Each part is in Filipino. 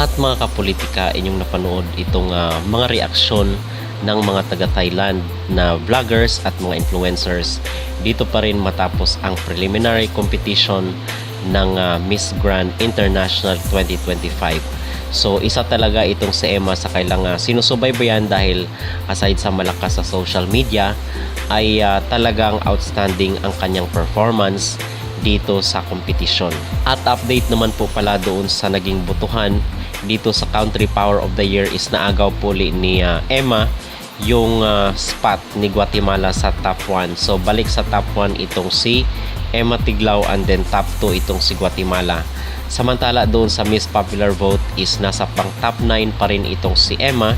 At mga kapolitika, inyong napanood itong ah, mga reaksyon ng mga taga-Thailand na vloggers at mga influencers dito pa rin matapos ang preliminary competition ng ah, Miss Grand International 2025. So isa talaga itong si Emma sa kailangan sinusubaybayan dahil aside sa malakas sa social media ay ah, talagang outstanding ang kanyang performance dito sa kompetisyon. At update naman po pala doon sa naging butuhan dito sa Country Power of the Year is naagaw puli ni ah, Emma yung ah, spot ni Guatemala sa top 1. So balik sa top 1 itong si Emma Tiglao and then top 2 itong si Guatemala. Samantala doon sa Miss Popular Vote is nasa pang top 9 pa rin itong si Emma.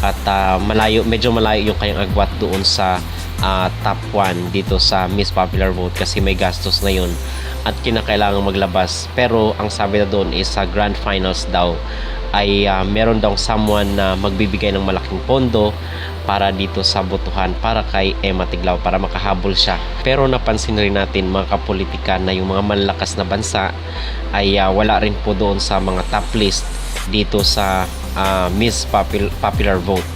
At ah, malayo medyo malayo yung kanyang agwat doon sa ah, top 1 dito sa Miss Popular Vote kasi may gastos na yun at kinakailangan maglabas pero ang sabi na doon is sa grand finals daw ay ah, meron daw someone na magbibigay ng malaking pondo para dito sa botohan para kay Emma Tiglao para makahabol siya. Pero napansin rin natin mga kapolitika na yung mga malalakas na bansa ay ah, wala rin po doon sa mga top list dito sa ah, Miss Popul- Popular Vote.